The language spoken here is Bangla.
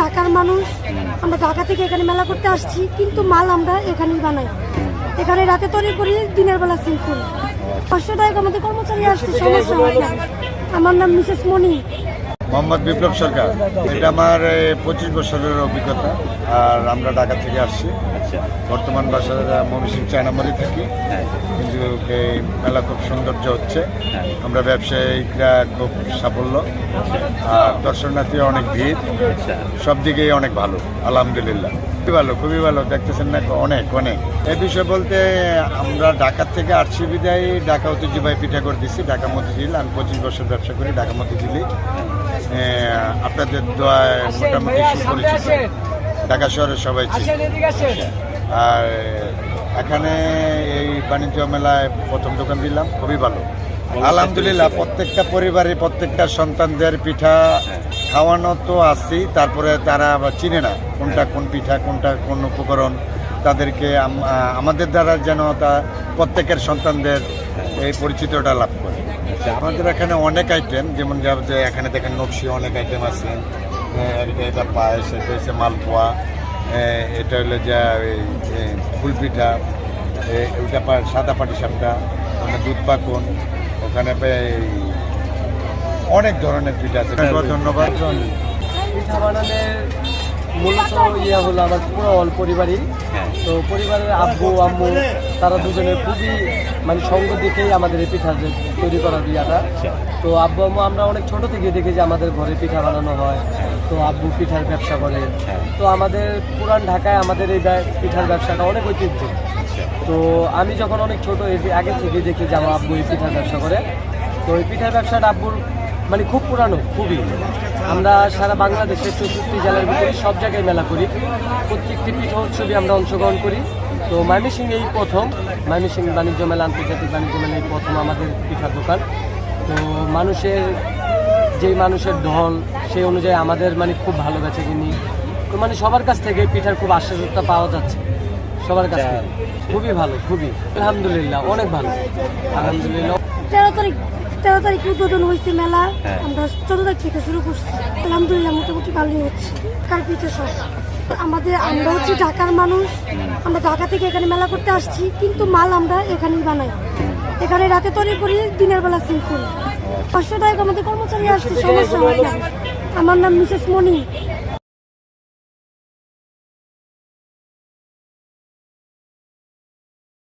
ঢাকার মানুষ। আমরা ঢাকা থেকে এখানে মেলা করতে আসছি, কিন্তু মাল আমরা এখানেই বানাই। এখানে রাতে তৈরি করি, দিনের বেলা সিল করি পাঁচশো আমাদের কর্মচারী আসছে, সমস্যা হয় না। আমার নাম মিসেস মনি মোহাম্মদ বিপ্লব সরকার। এটা আমার পঁচিশ বছরের অভিজ্ঞতা। আর আমরা ঢাকা থেকে আসছি। আচ্ছা। বর্তমান বাসার ময়মনসিং চায়নামরি থাকি। হ্যাঁ। কিন্তু এই মেলা খুব সৌন্দর্য হচ্ছে। হ্যাঁ। আমরা ব্যবসায়িকরা খুব সাফল্য। আর দর্শনার্থী অনেক ভিড়। আচ্ছা। সব দিকেই অনেক ভালো আলহামদুলিল্লাহ। খুবই ভালো খুবই ভালো। দেখতেছেন না অনেক অনেক। এ বিষয়ে বলতে আমরা ঢাকার থেকে আসছি বিদায়। ঢাকা ঐতিহ্যবাহী পিঠা করে দিচ্ছি ঢাকা মতিঝিল আমি পঁচিশ বছর ব্যবসা করি ঢাকা মতিঝিলে আপনাদের দোয়ায় মোটামুটি সুপরিচিত ঢাকা শহরের সবাই চিনি আর এখানে এই বাণিজ্য মেলায় প্রথম দোকান দিলাম খুবই ভালো। আলহামদুলিল্লাহ প্রত্যেকটা পরিবারে প্রত্যেকটা সন্তানদের পিঠা খাওয়ানো তো আছেই তারপরে তারা আবার চিনে না কোনটা কোন পিঠা কোনটা কোন উপকরণ। তাদেরকে আমাদের দ্বারা যেন তা প্রত্যেকের সন্তানদের এই পরিচিতটা লাভ করে। আচ্ছা আমাদের এখানে অনেক আইটেম যেমন যা এখানে দেখেন নকশি অনেক আইটেম আছে। এ, এটা এটা পায়েস এটা হচ্ছে মালপোয়া। এ, এটা হলো যা ফুলপিঠা। ওইটা পা- সাদা পাটি সাপটা ওখানে দুধ পাকন ওখানে অনেক ধরনের পিঠা আছে। ধন্যবাদ। পিঠা বানানোর মূলত ইয়ে হলো আমার পুরো অল পরিবারই। হ্যাঁ। তো পরিবারের আব্বু আম্মু তারা দুজনে খুবই মানে সঙ্গ দেখেই আমাদের এই পিঠা তৈরি করার বিয়াটা আচ্ছা। তো আব্বু আম্মু আমরা অনেক ছোট থেকে দেখি যে আমাদের ঘরে পিঠা বানানো হয়। তো আব্বু পিঠার ব্যবসা করে। হ্যাঁ। তো আমাদের পুরান ঢাকায় আমাদের এই পিঠার ব্যবসাটা অনেক ঐতিহ্য। আচ্ছা। তো আমি যখন অনেক ছোট এই আগে থেকে দেখি যে আমার আব্বু এই পিঠার ব্যবসা করে। তো এই পিঠার ব্যবসাটা আব্বুর মানে খুব পুরানো খুবই। আমরা সারা বাংলাদেশের চৌষট্টি জেলার ভিতরে সব জায়গায় মেলা করি। প্রত্যেকটি পিঠা উৎসবে আমরা অংশগ্রহণ করি। তো ময়মনসিং এই প্রথম। ময়মনসিং বাণিজ্য মেলা আন্তর্জাতিক বাণিজ্য মেলা এই প্রথম আমাদের পিঠার দোকান। তো মানুষের যেই মানুষের ঢল সেই অনুযায়ী আমাদের মানে খুব ভালো গেছে কিনি তো মানে সবার কাছ থেকে পিঠার খুব আশ্চর্যতা পাওয়া যাচ্ছে। সবার কাছ থেকে। খুবই ভালো খুবই। আলহামদুলিল্লাহ অনেক ভালো। আলহামদুলিল্লাহ। তেরো তারিখ। তেরো তারিখে উদ্বোধন হয়েছে মেলা। হ্যাঁ। আমরা চোদ্দ তারিখ থেকে শুরু করছি। আলহামদুলিল্লাহ মোটামুটি ভালোই হচ্ছে কার পিঠে সব? আমাদের আমরা হচ্ছে ঢাকার মানুষ। আমরা ঢাকা থেকে এখানে মেলা করতে আসছি কিন্তু মাল আমরা এখানেই বানাই। এখানে রাতে তৈরি করি দিনের বেলা সিল করি পাঁচশো টাকা আমাদের কর্মচারী আসছে সমস্যা হয় না। আমার নাম মিসেস মনি